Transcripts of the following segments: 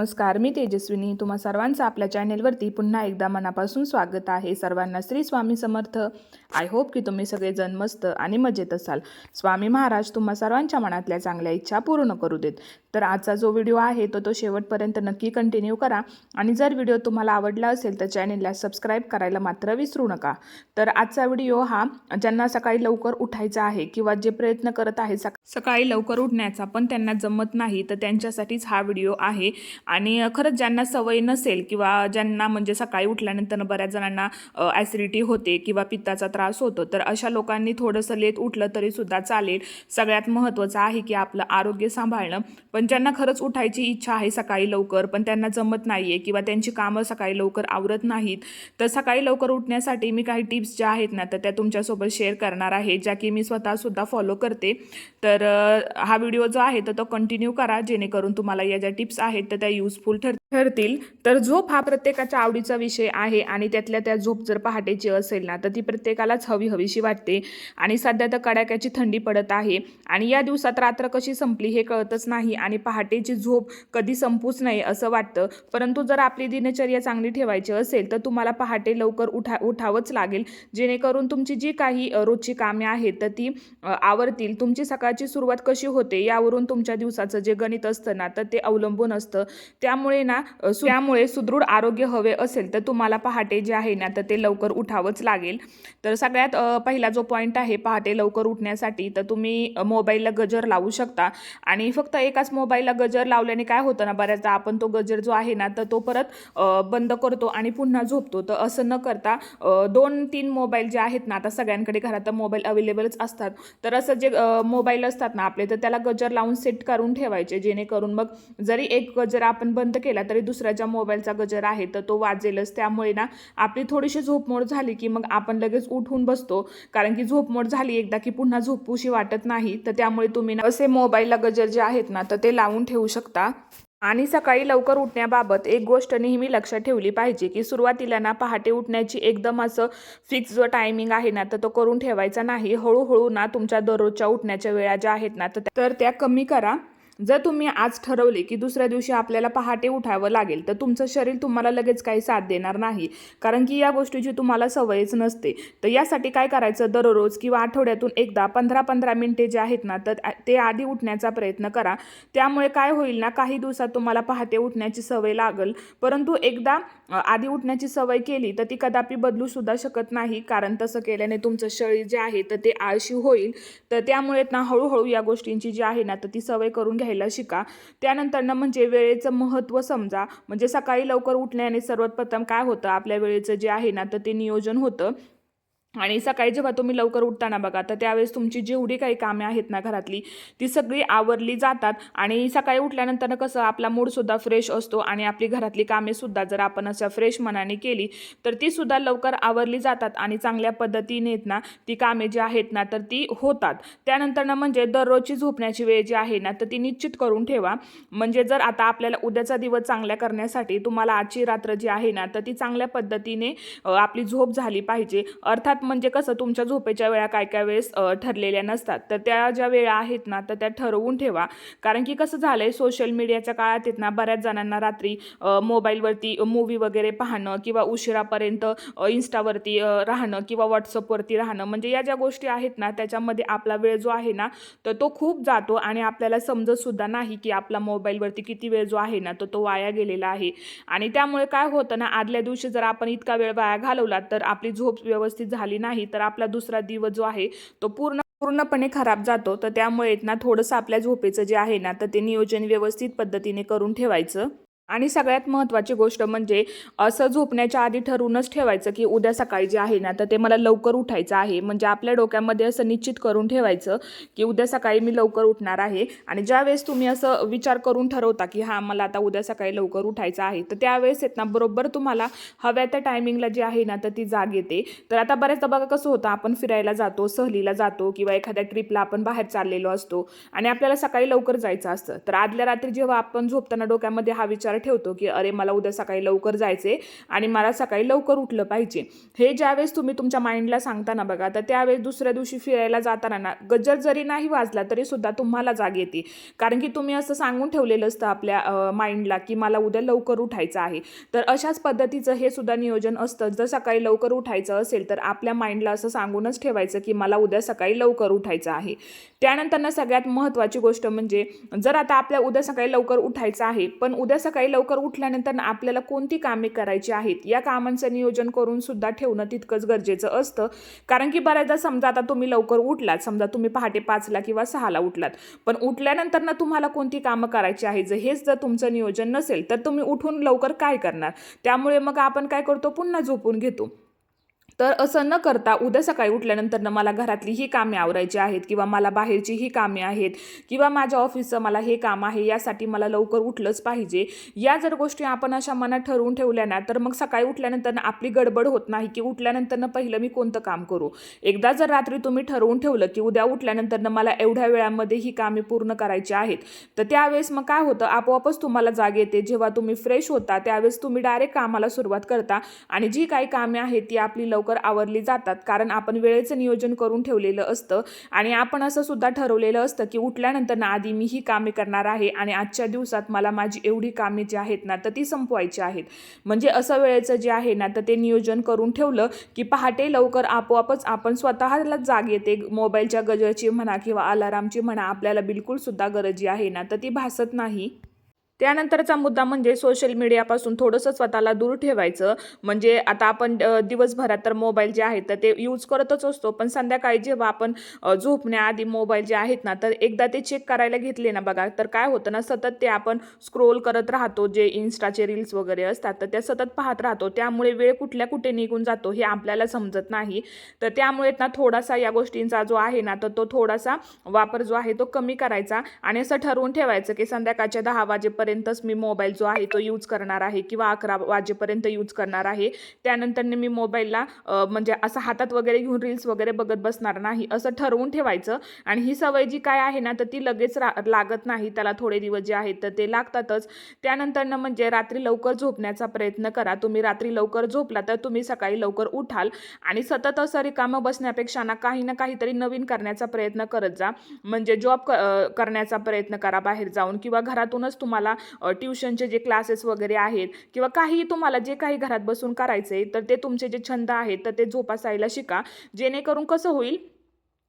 नमस्कार मी तेजस्विनी. तुम्हा सर्वांचं आपल्या चॅनेलवरती पुन्हा एकदा मनापासून स्वागत आहे. सर्वांना श्री स्वामी समर्थ. आय होप की तुम्ही सगळेजण मस्त आणि मजेत असाल. स्वामी महाराज तुम्हा सर्वांच्या मनातल्या चांगल्या इच्छा पूर्ण करू देत. तर आजचा जो व्हिडिओ आहे तो तो शेवटपर्यंत नक्की कंटिन्यू करा. आणि जर व्हिडिओ तुम्हाला आवडला असेल तर चॅनेलला सबस्क्राईब करायला मात्र विसरू नका. तर आजचा व्हिडिओ हा ज्यांना सकाळी लवकर उठायचा आहे किंवा जे प्रयत्न करत आहे सकाळी लवकर उठण्याचा पण त्यांना जमत नाही तर त्यांच्यासाठीच हा व्हिडिओ आहे. आणि खरंच ज्यांना सवय नसेल किंवा ज्यांना म्हणजे सकाळी उठल्यानंतर बऱ्याच जणांना ॲसिडिटी होते किंवा पित्ताचा त्रास होतो तर अशा लोकांनी थोडंसं लेट उठलं तरीसुद्धा चालेल. सगळ्यात महत्त्वाचं आहे की आपलं आरोग्य सांभाळणं. पण ज्यांना खरंच उठायची इच्छा आहे सकाळी लवकर पण त्यांना जमत नाही आहे किंवा त्यांची कामं सकाळी लवकर आवरत नाहीत तर सकाळी लवकर उठण्यासाठी मी काही टिप्स ज्या आहेत ना तर त्या तुमच्यासोबत शेअर करणार आहे ज्या की मी स्वतःसुद्धा फॉलो करते. तर हा व्हिडिओ जो आहे तर तो कंटिन्यू करा जेणेकरून तुम्हाला या ज्या टिप्स आहेत तर त्या युजफुल ठर ठरतील. तर झोप हा प्रत्येकाच्या आवडीचा विषय आहे आणि त्यातल्या त्या झोप जर पहाटेची असेल ना तर ती प्रत्येकालाच हवी हवीशी वाटते. आणि सध्या तर कडाक्याची थंडी पडत आहे आणि या दिवसात रात्र कशी संपली हे कळतच नाही आणि पहाटेची झोप कधी संपूच नाही असं वाटतं. परंतु जर आपली दिनचर्या चांगली ठेवायची असेल तर तुम्हाला पहाटे लवकर उठा उठावंच लागेल. जेणेकरून तुमची जी काही रोजची कामे आहेत तर ती आवरतील. तुमची सकाळची सुरुवात कशी होते यावरून तुमच्या दिवसाचं जे गणित असतं ना तर ते अवलंबून असतं. त्यामुळे ना त्यामुळे सुदृढ आरोग्य हवे असेल तर तुम्हाला पहाटे जे आहे ना तर ते लवकर उठावंच लागेल. तर सगळ्यात पहिला जो पॉईंट आहे पहाटे लवकर उठण्यासाठी तर तुम्ही मोबाईलला गजर लावू शकता. आणि फक्त एकाच मोबाईलला गजर लावल्याने काय होतं ना बऱ्याचदा आपण तो गजर जो आहे ना तर तो परत बंद करतो आणि पुन्हा झोपतो. तर असं न करता दोन तीन मोबाईल जे आहेत ना आता सगळ्यांकडे घरात मोबाईल अवेलेबलच असतात. तर असं जे मोबाईल असतात ना आपले तर त्याला गजर लावून सेट करून ठेवायचे जेणेकरून मग जरी एक गजर आपण आपण बंद केला तरी दुसऱ्या ज्या मोबाईलचा गजर आहे तर तो वाजेलच. त्यामुळे ना आपली थोडीशी झोपमोड झाली की मग आपण लगेच उठून बसतो. कारण की झोपमोड झाली एकदा की पुन्हा झोपूशी वाटत नाही. तर त्यामुळे तुम्ही ना असे मोबाईलला गजर जे आहेत ना तर ते लावून ठेवू शकता. आणि सकाळी लवकर उठण्याबाबत एक गोष्ट नेहमी लक्षात ठेवली पाहिजे की सुरुवातीला ना पहाटे उठण्याची एकदम असं फिक्स जो टायमिंग आहे ना तर तो करून ठेवायचा नाही. हळूहळू ना तुमच्या दररोजच्या उठण्याच्या वेळा ज्या आहेत ना तर तर त्या कमी करा. जर तुम्ही आज ठरवले की दुसऱ्या दिवशी आपल्याला पहाटे उठावं लागेल तर तुमचं शरीर तुम्हाला लगेच काही साथ देणार नाही. कारण की या गोष्टीची तुम्हाला सवयच नसते. तर यासाठी काय करायचं? दररोज किंवा आठवड्यातून एकदा पंधरा पंधरा मिनटे जे आहेत ना तर ते आधी उठण्याचा प्रयत्न करा. त्यामुळे काय होईल ना काही दिवसात तुम्हाला पहाटे उठण्याची सवय लागल. परंतु एकदा आधी उठण्याची सवय केली तर ती कदापि बदलू सुद्धा शकत नाही. कारण तसं केल्याने तुमचं शरीर जे आहे तर ते आळशी होईल. तर त्यामुळे ना हळूहळू या गोष्टींची जी आहे ना तर ती सवय करून घ्या घ्यायला शिका. त्यानंतर ना म्हणजे वेळेचं महत्त्व समजा. म्हणजे सकाळी लवकर उठण्याने सर्वात प्रथम काय होतं? आपल्या वेळेचं जे आहे ना तर ते नियोजन होतं. आणि सकाळी जेव्हा तुम्ही लवकर उठताना बघा तर त्यावेळेस तुमची जेवढी काही कामे आहेत ना घरातली ती सगळी आवरली जातात. आणि सकाळी उठल्यानंतर कसं आपला मूडसुद्धा फ्रेश असतो आणि आपली घरातली कामेसुद्धा जर आपण अशा फ्रेश मनाने केली तर ती सुद्धा लवकर आवरली जातात आणि चांगल्या पद्धतीने ना ती कामे जी आहेत ना तर ती होतात. त्यानंतर ना म्हणजे दररोजची झोपण्याची वेळ जी आहे ना तर ती निश्चित करून ठेवा. म्हणजे जर आता आपल्याला उद्याचा दिवस चांगल्या करण्यासाठी तुम्हाला आजची रात्र जी आहे ना तर ती चांगल्या पद्धतीने आपली झोप झाली पाहिजे. अर्थात म्हणजे कसं तुमच्या झोपेच्या वेळा काय काय वेळेस ठरलेल्या नसतात. तर त्या ज्या वेळा आहेत ना तर त्या ठरवून ठेवा. कारण की कसं झालं आहे सोशल मीडियाच्या काळात आहेत ना बऱ्याच जणांना रात्री मोबाईलवरती मूवी वगैरे पाहणं किंवा उशिरापर्यंत इन्स्टावरती राहणं किंवा व्हॉट्सअपवरती राहणं म्हणजे या ज्या गोष्टी आहेत ना त्याच्यामध्ये आपला वेळ जो आहे ना तर तो खूप जातो आणि आपल्याला समजतसुद्धा नाही की आपला मोबाईलवरती किती वेळ जो आहे ना तो तो वाया गेलेला आहे. आणि त्यामुळे काय होतं ना आदल्या दिवशी जर आपण इतका वेळ वाया घालवला तर आपली झोप व्यवस्थित झाली नाही तर आपला दुसरा दिवस जो आहे तो पूर्ण पूर्णपणे खराब जातो. तर त्यामुळे ना थोडंसं आपल्या झोपेचं जे आहे ना तर ते नियोजन व्यवस्थित पद्धतीने करून ठेवायचं. आणि सगळ्यात महत्त्वाची गोष्ट म्हणजे असं झोपण्याच्या आधी ठरवूनच ठेवायचं की उद्या सकाळी जे आहे ना तर ते मला लवकर उठायचं आहे. म्हणजे आपल्या डोक्यामध्ये असं निश्चित करून ठेवायचं की उद्या सकाळी मी लवकर उठणार आहे. आणि ज्यावेळेस तुम्ही असं विचार करून ठरवता की हां मला आता उद्या सकाळी लवकर उठायचं आहे तर त्यावेळेस येत ना बरोबर तुम्हाला हव्या त्या टायमिंगला जी आहे ना तर ती जाग येते. तर आता बऱ्याचदा बघा कसं होतं आपण फिरायला जातो सहलीला जातो किंवा एखाद्या ट्रिपला आपण बाहेर चाललेलो असतो आणि आपल्याला सकाळी लवकर जायचं असतं. तर आदल्या रात्री जेव्हा आपण झोपताना डोक्यामध्ये हा विचार ठेवतो की अरे मला उद्या सकाळी लवकर जायचे आणि मला सकाळी लवकर उठलं पाहिजे. हे ज्यावेळेस तुम्ही तुमच्या माइंडला सांगता ना बघा तर त्यावेळेस दुसऱ्या दिवशी फिरायला जाताना ना गजर जरी नाही वाजला तरी सुद्धा तुम्हाला जाग येते. कारण की तुम्ही असं सांगून ठेवलेलं असतं आपल्या माइंडला की मला उद्या लवकर उठायचं आहे. तर अशाच पद्धतीचं हे सुद्धा नियोजन असतं. जर सकाळी लवकर उठायचं असेल तर आपल्या माइंडला असं सांगूनच ठेवायचं की मला उद्या सकाळी लवकर उठायचं आहे. त्यानंतर ना सगळ्यात महत्त्वाची गोष्ट म्हणजे जर आता आपल्या उद्या सकाळी लवकर उठायचं आहे पण उद्या सकाळी लवकर उठल्यानंतर आपल्याला कोणती कामे करायची आहेत? या कामांचं नियोजन करून सुद्धा ठेवणं तितकंच गरजेचं असतं. कारण की बऱ्याचदा समजा आता तुम्ही लवकर उठलात समजा तुम्ही पहाटे पाचला किंवा सहाला उठलात पण उठल्यानंतर ना तुम्हाला कोणती कामं करायची आहेत? जर हेच जर तुमचं नियोजन नसेल तर तुम्ही उठून लवकर काय करणार? त्यामुळे मग आपण काय करतो? पुन्हा झोपून घेतो. तर असं न करता उद्या सकाळी उठल्यानंतर मला घरातली ही कामे आवरायची आहेत किंवा मला बाहेरची ही कामे आहेत किंवा माझ्या ऑफिसचं मला हे काम आहे यासाठी मला लवकर उठलंच पाहिजे. या जर गोष्टी आपण अशा मनात ठरवून ठेवल्या ना तर मग सकाळी उठल्यानंतर आपली गडबड होत नाही की उठल्यानंतर पहिलं मी कोणतं काम करू? एकदा जर रात्री तुम्ही ठरवून ठेवलं की उद्या उठल्यानंतर मला एवढ्या वेळामध्ये ही कामे पूर्ण करायची आहेत तर त्यावेळेस मग काय होतं? आपोआपच तुम्हाला जाग येते. जेव्हा तुम्ही फ्रेश होता त्यावेळेस तुम्ही डायरेक्ट कामाला सुरुवात करता आणि जी काही कामे आहेत ती आपली लव लवकर आवरली जातात. कारण आपण वेळेचं नियोजन करून ठेवलेलं असतं आणि आपण असं सुद्धा ठरवलेलं असतं की उठल्यानंतर ना आधी मी ही कामे करणार आहे आणि आजच्या दिवसात मला माझी एवढी कामे जी आहेत ना तर ती संपवायची आहेत. म्हणजे असं वेळेचं जे आहे ना तर ते नियोजन करून ठेवलं की पहाटे लवकर आपोआपच आपण स्वतःला जाग येते. मोबाईलच्या गजरची म्हणा किंवा अलारामची म्हणा आपल्याला बिलकुल सुद्धा गरज जी आहे ना तर ती भासत नाही. त्यानंतरचा मुद्दा म्हणजे सोशल मीडियापासून थोडंसं स्वतःला दूर ठेवायचं. म्हणजे आता आपण दिवसभरात तर मोबाईल जे आहेत तर ते यूज करतच असतो. पण संध्याकाळी जेव्हा आपण झोपण्याआधी मोबाईल जे आहेत ना तर एकदा ते चेक करायला घेतले ना बघा तर काय होतं ना सतत ते आपण स्क्रोल करत राहतो. जे इन्स्टाचे रील्स वगैरे असतात तर त्या सतत पाहत राहतो. त्यामुळे वेळ कुठल्या कुठे निघून जातो हे आपल्याला समजत नाही. तर त्यामुळे ना थोडासा या गोष्टींचा जो आहे ना तर तो थोडासा वापर जो आहे तो कमी करायचा आणि असं ठरवून ठेवायचं की संध्याकाळच्या दहा वाजेपर्यंतच मी मोबाईल जो आहे तो यूज करणार आहे किंवा अकरा वाजेपर्यंत यूज करणार आहे. त्यानंतर मी मोबाईलला म्हणजे असं हातात वगैरे घेऊन रील्स वगैरे बघत बसणार नाही असं ठरवून ठेवायचं. आणि ही सवय जी काय आहे ना तर ती लगेच रा लागत नाही. त्याला थोडे दिवस जे आहेत तर ते लागतातच. त्यानंतरनं म्हणजे रात्री लवकर झोपण्याचा प्रयत्न करा. तुम्ही रात्री लवकर झोपला तर तुम्ही सकाळी लवकर उठाल आणि सतत असं रिकामं बसण्यापेक्षा ना काही ना काहीतरी नवीन करण्याचा प्रयत्न करत जा. म्हणजे जॉब करण्याचा प्रयत्न करा बाहेर जाऊन किंवा घरातूनच तुम्हाला ट्युशनचे जे क्लासेस वगैरे आहेत किंवा काही तुम्हाला जे काही घरात बसून करायचं आहे तर ते तुमचे जे छंद आहेत तर ते जोपासायला शिका. जेणेकरून कसं होईल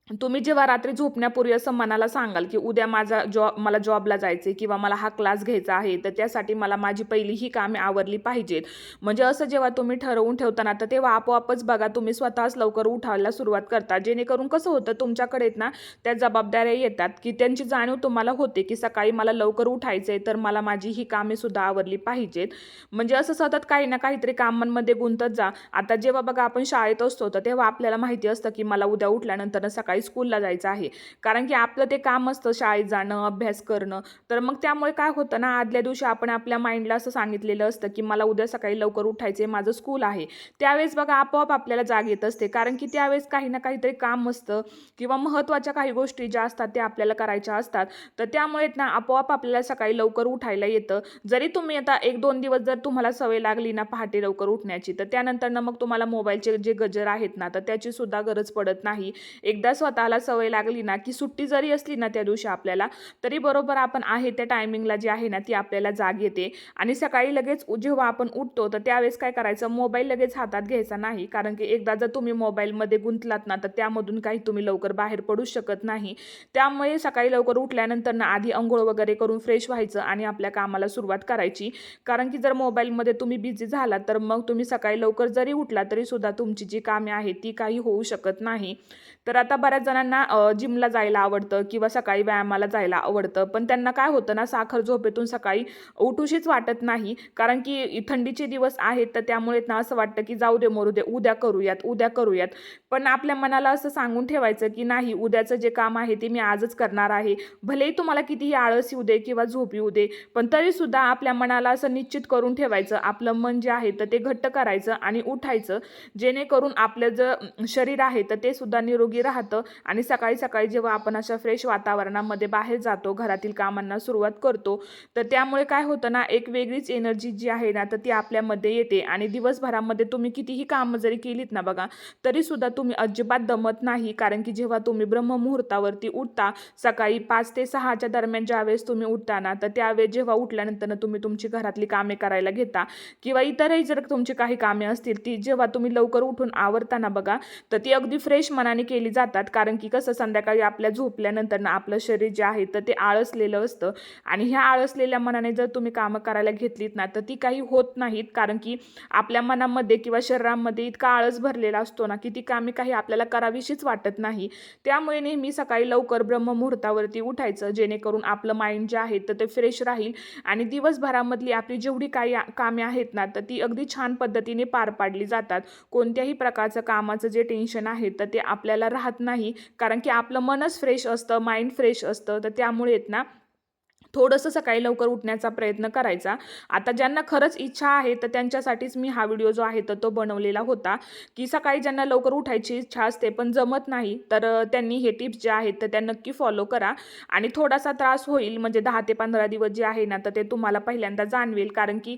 तुम्ही जेव्हा रात्री झोपण्यापूर्वी असं मनाला सांगाल की उद्या माझा जॉब मला जॉबला जायचे किंवा मला हा क्लास घ्यायचा आहे तर त्यासाठी मला माझी पहिली ही कामे आवरली पाहिजेत. म्हणजे असं जेव्हा तुम्ही ठरवून ठेवताना तर तेव्हा आपोआपच बघा तुम्ही स्वतःच लवकर उठायला सुरुवात करता. जेणेकरून कसं होतं तुमच्याकडे ना त्या जबाबदाऱ्या येतात की त्यांची जाणीव तुम्हाला होते की सकाळी मला लवकर उठायचं आहे तर मला माझी ही कामे सुद्धा आवरली पाहिजेत. म्हणजे असं सतत काही ना काहीतरी कामांमध्ये गुंतत जा. आता जेव्हा बघा आपण शाळेत असतो तर तेव्हा आपल्याला माहिती असतं की मला उद्या उठल्यानंतर सकाळी स्कूलला जायचं आहे. कारण की आपलं ते काम असतं शाळेत जाणं अभ्यास करणं. तर मग त्यामुळे काय होतं ना आदल्या दिवशी आपण आपल्या माइंडला असं सांगितलेलं असतं की मला उद्या सकाळी लवकर उठायचे माझं स्कूल आहे. त्यावेळेस बघा आपोआप आपल्याला जाग येत असते. कारण की त्यावेळेस काही ना काहीतरी काम असतं किंवा महत्त्वाच्या काही गोष्टी ज्या असतात त्या आपल्याला करायच्या असतात. तर त्यामुळे ना आपोआप आपल्याला सकाळी लवकर उठायला येतं. जरी तुम्ही आता एक दोन दिवस जर तुम्हाला सवय लागली ना पहाटे लवकर उठण्याची तर त्यानंतर ना मग तुम्हाला मोबाईलचे जे गजर आहेत ना तर त्याची सुद्धा गरज पडत नाही. एकदा स्वतःला सवय लागली ना की सुट्टी जरी असली ना त्या दिवशी आपल्याला तरी बरोबर आपण आहे त्या टायमिंगला जी आहे ना ती आपल्याला जाग येते. आणि सकाळी लगेच जेव्हा आपण उठतो तर त्यावेळेस काय करायचं? मोबाईल लगेच हातात घ्यायचा नाही. कारण की एकदा जर तुम्ही मोबाईलमध्ये गुंतलात ना तर त्यामधून काही तुम्ही लवकर बाहेर पडू शकत नाही. त्यामुळे सकाळी लवकर उठल्यानंतर ना आधी अंघोळ वगैरे करून फ्रेश व्हायचं आणि आपल्या कामाला सुरुवात करायची. कारण की जर मोबाईलमध्ये तुम्ही बिझी झालात तर मग तुम्ही सकाळी लवकर जरी उठला तरी सुद्धा तुमची जी कामे आहेत ती काही होऊ शकत नाही. तर आता बऱ्याच जणांना जिमला जायला आवडतं किंवा सकाळी व्यायामाला जायला आवडतं. पण त्यांना काय होतं ना साखर झोपेतून सकाळी उठूशीच वाटत नाही. कारण की थंडीचे दिवस आहेत तर त्यामुळे ना असं वाटतं की जाऊ दे मरू दे उद्या करूयात उद्या करूयात. पण आपल्या मनाला असं सांगून ठेवायचं की नाही उद्याचं जे काम आहे ते मी आजच करणार आहे. भलेही तुम्हाला कितीही आळस येऊ दे किंवा झोप येऊ दे पण तरीसुद्धा आपल्या मनाला असं निश्चित करून ठेवायचं. आपलं मन जे आहे तर ते घट्ट करायचं आणि उठायचं. जेणेकरून आपलं जे शरीर आहे तर ते सुद्धा निरोगी राहतं. आणि सकाळी सकाळी जेव्हा आपण अशा फ्रेश वातावरणामध्ये बाहेर जातो घरातील कामांना सुरुवात करतो तर त्यामुळे काय होतं ना एक वेगळीच एनर्जी जी आहे ना तर ती आपल्यामध्ये येते. आणि दिवसभरामध्ये तुम्ही कितीही कामं जरी केलीत ना बघा तरीसुद्धा तुम्ही अजिबात दमत नाही. कारण की जेव्हा तुम्ही ब्रह्ममुहूर्तावरती उठता सकाळी पाच ते सहाच्या दरम्यान ज्यावेळेस तुम्ही उठता ना तर त्यावेळेस जेव्हा उठल्यानंतर तुम्ही तुमची घरातली कामे करायला घेता किंवा इतरही जर तुमची काही कामे असतील ती जेव्हा तुम्ही लवकर उठून आवरताना बघा तर ती अगदी फ्रेश मनाने केली जातात. कारण की कसं संध्याकाळी आपल्या झोपल्यानंतर ना आपलं शरीर जे आहे तर ते आळसलेलं असतं. आणि ह्या आळसलेल्या मनाने जर तुम्ही कामं करायला घेतलीत ना तर ती काही होत नाहीत. कारण की आपल्या मनामध्ये किंवा शरीरामध्ये इतका आळस भरलेला असतो ना की ती कामे काही आपल्याला करावीशीच वाटत नाही. त्यामुळे नेहमी सकाळी लवकर ब्रह्ममुहूर्तावरती उठायचं जेणेकरून आपलं माइंड जे आहे तर ते फ्रेश राहील. आणि दिवसभरामधली आपली जेवढी काही कामे आहेत ना तर ती अगदी छान पद्धतीने पार पाडली जातात. कोणत्याही प्रकारचं कामाचं जे टेन्शन आहे तर ते आपल्याला राहत नाही. कारण की आपलं मनच फ्रेश असतं माइंड फ्रेश असतं. तर त्यामुळे आहेत ना थोडंसं सकाळी लवकर उठण्याचा प्रयत्न करायचा. आता ज्यांना खरंच इच्छा आहे तर त्यांच्यासाठीच मी हा व्हिडिओ जो आहे तर तो बनवलेला होता. की सकाळी ज्यांना लवकर उठायची इच्छा असते पण जमत नाही तर त्यांनी हे टिप्स जे आहेत तर त्या नक्की फॉलो करा. आणि थोडासा त्रास होईल म्हणजे दहा ते पंधरा दिवस जे आहे ना तर ते तुम्हाला पहिल्यांदा जाणवेल. कारण की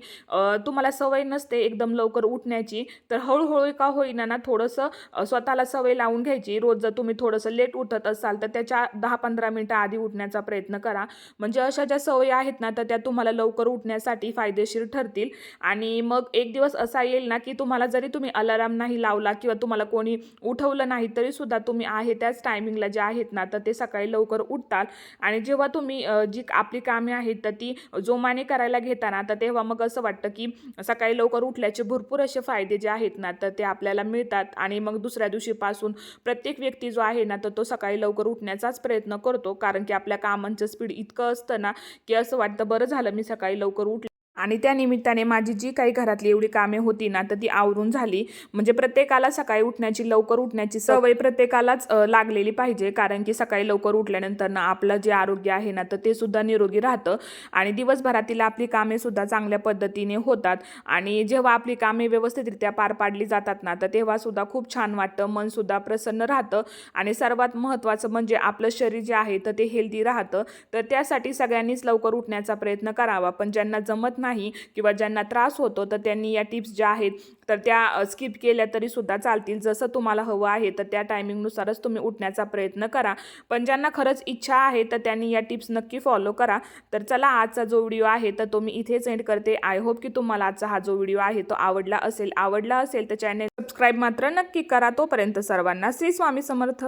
तुम्हाला सवय नसते एकदम लवकर उठण्याची. तर हळूहळू का होईना ना थोडंसं स्वतःला सवय लावून घ्यायची. रोज जर तुम्ही थोडंसं लेट उठत असाल तर त्याच्या दहा पंधरा मिनटं आधी उठण्याचा प्रयत्न करा. म्हणजे अशा ज्या सवयी आहेत ना तर त्या तुम्हाला लवकर उठण्यासाठी फायदेशीर ठरतील. आणि मग एक दिवस असा येईल ना की तुम्हाला जरी तुम्ही अलाराम नाही लावला किंवा तुम्हाला कोणी उठवलं नाही तरी सुद्धा तुम्ही आहे त्याच टायमिंगला जे आहेत ना तर ते सकाळी लवकर उठताल. आणि जेव्हा तुम्ही जी आपली कामे आहेत तर ती जोमाने करायला घेताना तर तेव्हा मग असं वाटतं की सकाळी लवकर उठल्याचे भरपूर असे फायदे जे आहेत ना तर ते आपल्याला मिळतात. आणि मग दुसऱ्या दिवशीपासून प्रत्येक व्यक्ती जो आहे ना तर तो सकाळी लवकर उठण्याचाच प्रयत्न करतो. कारण की आपल्या कामांचं स्पीड इतकं असतं ना की असं वाटतं बरं झालं मी सकाळी लवकर उठले. आणि त्या निमित्ताने माझी जी काही घरातली एवढी कामे होती ना तर ती आवरून झाली. म्हणजे प्रत्येकाला सकाळी उठण्याची लवकर उठण्याची सवय प्रत्येकालाच लागलेली पाहिजे. कारण की सकाळी लवकर उठल्यानंतर ना आपलं जे आरोग्य आहे ना तर ते सुद्धा निरोगी राहतं. आणि दिवसभरातील आपली कामे सुद्धा चांगल्या पद्धतीने होतात. आणि जेव्हा आपली कामे व्यवस्थितरित्या पार पाडली जातात ना तर तेव्हा सुद्धा खूप छान वाटतं. मन सुद्धा प्रसन्न राहतं. आणि सर्वात महत्त्वाचं म्हणजे आपलं शरीर जे आहे तर ते हेल्दी राहतं. तर त्यासाठी सगळ्यांनीच लवकर उठण्याचा प्रयत्न करावा. पण ज्यांना जमत नाही नाही किंवा ज्यांना त्रास होतो तर त्यांनी या टिप्स ज्या आहेत तर त्या स्किप केल्या तरी सुद्धा चालतील. जसं तुम्हाला हवं आहे तर त्या टायमिंगनुसारच तुम्ही उठण्याचा प्रयत्न करा. पण ज्यांना खरंच इच्छा आहे तर त्यांनी या टिप्स नक्की फॉलो करा. तर चला आजचा जो व्हिडिओ आहे तर तो मी इथेच एंड करते. आय होप की तुम्हाला आजचा हा जो व्हिडिओ आहे तो आवडला असेल. आवडला असेल तर चॅनेल सबस्क्राईब मात्र नक्की करा. तोपर्यंत सर्वांना श्री स्वामी समर्थ.